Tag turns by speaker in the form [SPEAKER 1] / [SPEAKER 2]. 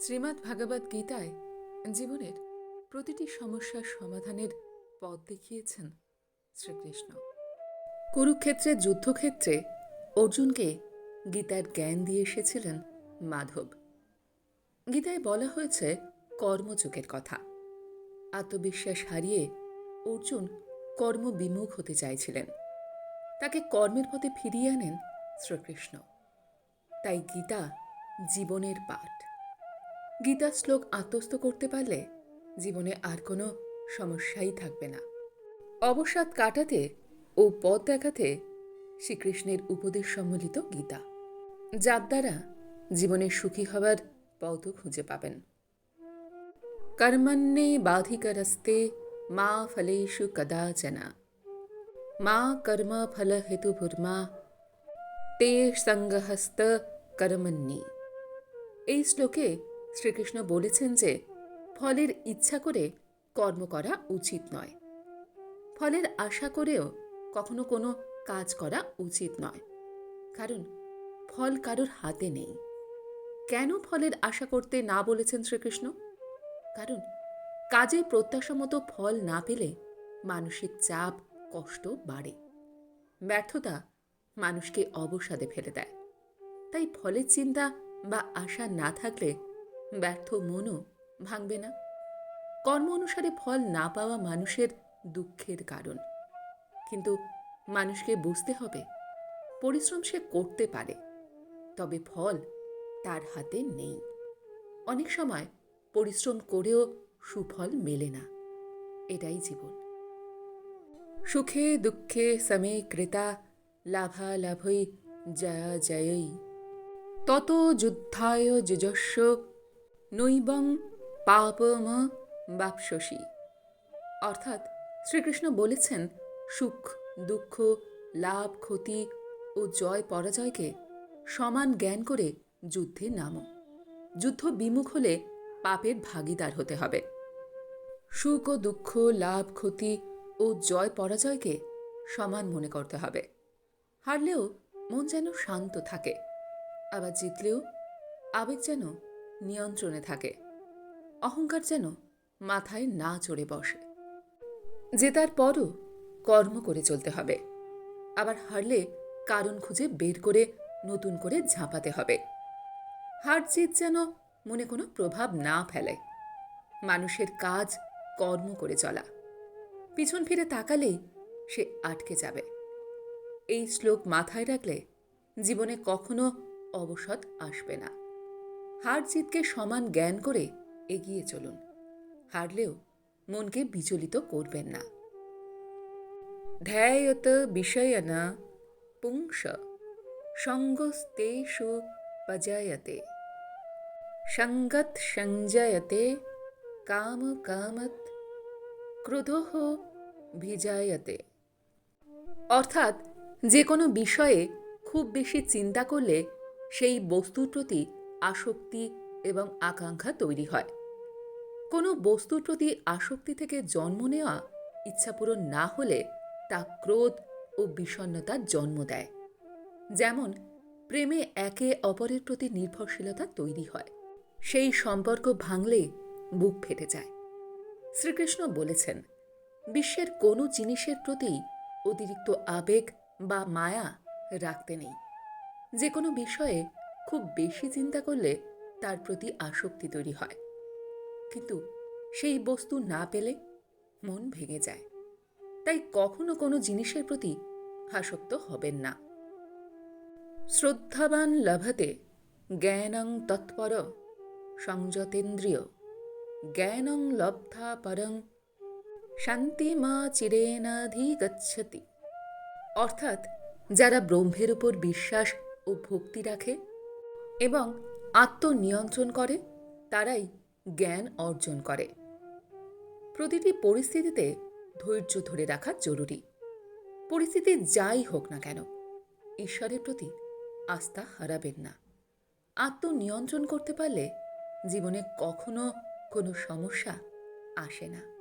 [SPEAKER 1] শ্রীমদ্ ভাগবত গীতায় জীবনের প্রতিটি সমস্যার সমাধানের পথ দেখিয়েছেন শ্রীকৃষ্ণ। কুরুক্ষেত্রের যুদ্ধক্ষেত্রে অর্জুনকে গীতার জ্ঞান দিয়ে এসেছিলেন মাধব। গীতায় বলা হয়েছে, কর্মযোগের কথা। আত্মবিশ্বাস হারিয়ে অর্জুন কর্মবিমুখ হতে চাইছিলেন। তাকে কর্মের পথে ফিরিয়ে আনেন শ্রীকৃষ্ণ। তাই গীতা জীবনের পাঠ। গীতার শ্লোক আত্মস্থ করতে পারলে জীবনে আর কোনো সমস্যাই থাকবে না। অবসাদ কাটাতে ও পথ দেখাতে শ্রীকৃষ্ণের উপদেশ সম্মিলিত গীতা। যার দ্বারা জীবনে সুখী হবার পথও খুঁজে পাবেন। কর্মণ্যে বাধিকরস্তে মা ফলেষু কদাচনা। মা কর্ম ফল হেতুভুর্মা তে সঙ্গহস্ত কর্মণ্যী। এই শ্লোকে শ্রীকৃষ্ণ বলেছেন যে, ফলের ইচ্ছা করে কর্ম করা উচিত নয়। ফলের আশা করেও কখনো কোনো কাজ করা উচিত নয়। কারণ ফল কারোর হাতে নেই। কেন ফলের আশা করতে না বলেছেন শ্রীকৃষ্ণ? কারণ কাজে প্রত্যাশা মতো ফল না পেলে মানসিক চাপ, কষ্ট বাড়ে। ব্যর্থতা মানুষকে অবসাদে ফেলে দেয়। তাই ফলের চিন্তা বা আশা না থাকলে ব্যর্থ মনও ভাঙবে না। কর্ম অনুসারে ফল না পাওয়া মানুষের দুঃখের কারণ। কিন্তু মানুষকে বুঝতে হবে, পরিশ্রম সে করতে পারে, তবে ফল তার হাতে নেই। অনেক সময় পরিশ্রম করেও সুফল মেলে না, এটাই জীবন। সুখে দুঃখে সমে ক্রেতা লাভালাভই জয়া জয়ই তত যুদ্ধায় যুজস্ব নৈবং পাপম বাপসসী। অর্থাৎ শ্রীকৃষ্ণ বলেছেন, সুখ, দুঃখ, লাভ, ক্ষতি ও জয় পরাজয়কে সমান জ্ঞান করে যুদ্ধে নামো। যুদ্ধ বিমুখ হলে পাপের ভাগিদার হতে হবে। সুখ ও দুঃখ, লাভ, ক্ষতি ও জয় পরাজয়কে সমান মনে করতে হবে। হারলেও মন যেন শান্ত থাকে, আবার জিতলেও আবেগ যেন নিয়ন্ত্রণে থাকে। অহংকার যেন মাথায় না চড়ে বসে। জেতার পরও কর্ম করে চলতে হবে। আবার হারলে কারণ খুঁজে বের করে নতুন করে ঝাঁপাতে হবে। হার জিত যেন মনে কোনো প্রভাব না ফেলে। মানুষের কাজ কর্ম করে চলা। পিছন ফিরে তাকালেই সে আটকে যাবে। এই শ্লোক মাথায় রাখলে জীবনে কখনো অবসাদ আসবে না। হার জিতকে সমান জ্ঞান করে এগিয়ে চলুন। হারলেও মনকে বিচলিত করবেন না। ধ্যায়ত বিষয়না পুংস সঙ্গস্তেষু পজায়তে। সঙ্গত সংজয়তে কাম কামত ক্রোধ ভিজায়তে। অর্থাৎ যে কোনো বিষয়ে খুব বেশি চিন্তা করলে সেই বস্তুর প্রতি আসক্তি এবং আকাঙ্ক্ষা তৈরি হয়। কোনো বস্তুর প্রতি আসক্তি থেকে জন্ম নেওয়া ইচ্ছাপূরণ না হলে তা ক্রোধ ও বিষণ্নতার জন্ম দেয়। যেমন, প্রেমে একে অপরের প্রতি নির্ভরশীলতা তৈরি হয়। সেই সম্পর্ক ভাঙলে বুক ফেটে যায়। শ্রীকৃষ্ণ বলেছেন, বিশ্বের কোনো জিনিসের প্রতি অতিরিক্ত আবেগ বা মায়া রাখতে নেই। যে কোনো বিষয়ে খুব বেশি চিন্তা করলে তার প্রতি আসক্তি তৈরি হয়। কিন্তু সেই বস্তু না পেলে মন ভেঙে যায়। তাই কখনো কোনো জিনিসের প্রতি আসক্ত হবেন না। শ্রদ্ধাবান লভতে জ্ঞানং তৎপর সংযতেন্দ্রিয়। জ্ঞানং লব্ধা পরং শান্তিমা চিরেনাধিগচ্ছতি অর্থাৎ যারা ব্রহ্মের উপর বিশ্বাস ও ভক্তি রাখে এবং আত্মনিয়ন্ত্রণ করে, তারাই জ্ঞান অর্জন করে। প্রতিটি পরিস্থিতিতে ধৈর্য ধরে রাখা জরুরি। পরিস্থিতি যাই হোক না কেন, ঈশ্বরের প্রতি আস্থা হারাবেন না। আত্মনিয়ন্ত্রণ করতে পারলে জীবনে কখনো কোনো সমস্যা আসে না।